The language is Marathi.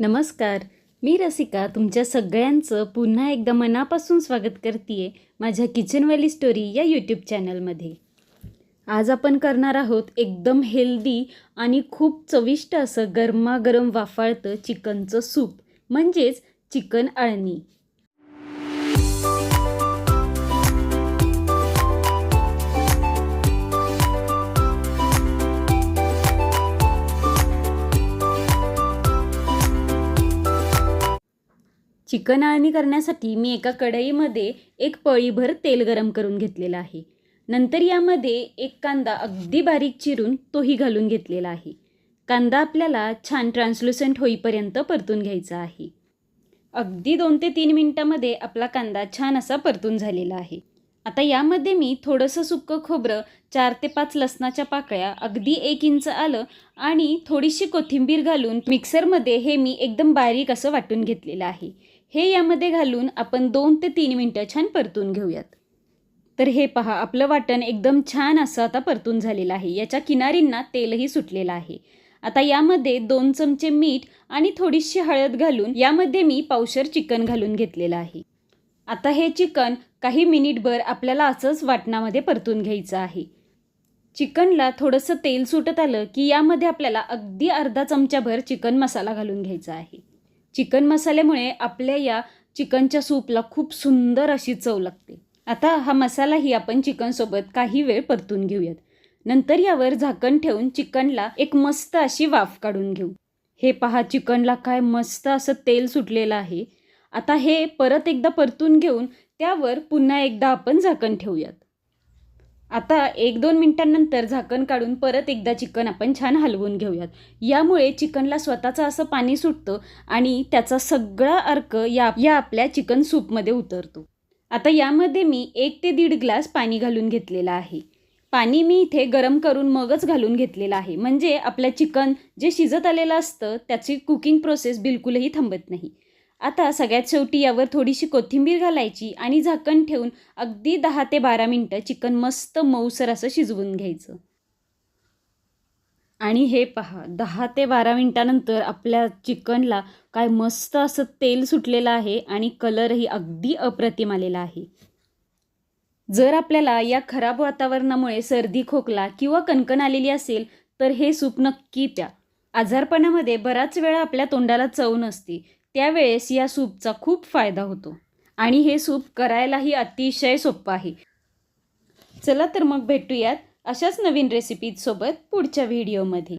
नमस्कार. मी रसिका तुमच्या सगळ्यांचं पुन्हा एकदा मनापासून स्वागत करते माझ्या किचनवाली स्टोरी या यूट्यूब चॅनलमध्ये आज आपण करणार आहोत एकदम हेल्दी आणि खूप चविष्ट असं गरमागरम वाफाळतं चिकनचं सूप म्हणजेच चिकन आळणी चिकन आळणी करण्यासाठी मी एका कढईमध्ये एक पळीभर तेल गरम करून घेतलेलं आहे. नंतर यामध्ये एक कांदा अगदी बारीक चिरून तोही घालून घेतलेला आहे. कांदा आपल्याला छान ट्रान्सलुसंट होईपर्यंत परतून घ्यायचा आहे. अगदी दोन ते तीन मिनटामध्ये आपला कांदा छान असा परतून झालेला आहे. आता यामध्ये मी थोडंसं सुक्कं खोबरं चार ते पाच लसणाच्या पाकळ्या अगदी एक इंच आलं आणि थोडीशी कोथिंबीर घालून मिक्सरमध्ये हे मी एकदम बारीक असं वाटून घेतलेलं आहे. हे यामध्ये घालून आपण दोन ते तीन मिनटं छान परतून घेऊयात. तर हे पहा आपलं वाटण एकदम छान असं आता परतून झालेलं आहे. याच्या किनारींना तेलही सुटलेलं आहे. आता यामध्ये दोन चमचे मीठ आणि थोडीशी हळद घालून यामध्ये मी पावशर चिकन घालून घेतलेलं आहे. आता हे चिकन काही मिनिटभर आपल्याला असंच वाटणामध्ये परतून घ्यायचं आहे. चिकनला थोडंसं तेल सुटत आलं की यामध्ये आपल्याला अगदी अर्धा चमच्याभर चिकन मसाला घालून घ्यायचा आहे. चिकन मसाल्यामुळे आपल्या या चिकनच्या सूपला खूप सुंदर अशी चव लागते. आता हा मसालाही आपण चिकनसोबत काही वेळ परतून घेऊयात. नंतर यावर झाकण ठेवून चिकनला एक मस्त अशी वाफ काढून घेऊ. हे पहा चिकनला काय मस्त असं तेल सुटलेलं आहे. आता हे परत एकदा परतून घेऊन त्यावर पुन्हा एकदा आपण झाकण ठेवूयात. आता एक दोन मिनटांनंतर झाकण काढून परत एकदा चिकन आपण छान हलवून घेऊयात. यामुळे चिकनला स्वतःचं असं पाणी सुटतं आणि त्याचा सगळा अर्क या या आपल्या चिकन सूपमध्ये उतरतो. आता यामध्ये मी एक ते दीड ग्लास पाणी घालून घेतलेलं आहे. पाणी मी इथे गरम करून मगच घालून घेतलेलं आहे. म्हणजे आपलं चिकन जे शिजत आलेलं असतं त्याची कुकिंग प्रोसेस बिलकुलही थांबत नाही. आता सगळ्यात शेवटी यावर थोडीशी कोथिंबीर घालायची आणि झाकण ठेवून अगदी दहा ते बारा मिनटं चिकन मस्त मऊसर असं शिजवून घ्यायचं. आणि हे पहा दहा ते बारा मिनटानंतर आपल्या चिकनला काय मस्त असं तेल सुटलेलं आहे आणि कलरही अगदी अप्रतिम आलेला आहे. जर आपल्याला या खराब वातावरणामुळे सर्दी खोकला किंवा कणकण आलेली असेल तर हे सूप नक्की प्या. आजारपणामध्ये बराच वेळा आपल्या तोंडाला चव नसते. त्यावेळेस या सूपचा खूप फायदा होतो. आणि हे सूप करायलाही अतिशय सोपं आहे. चला तर मग भेटूयात अशाच नवीन रेसिपीजसोबत पुढच्या व्हिडिओमध्ये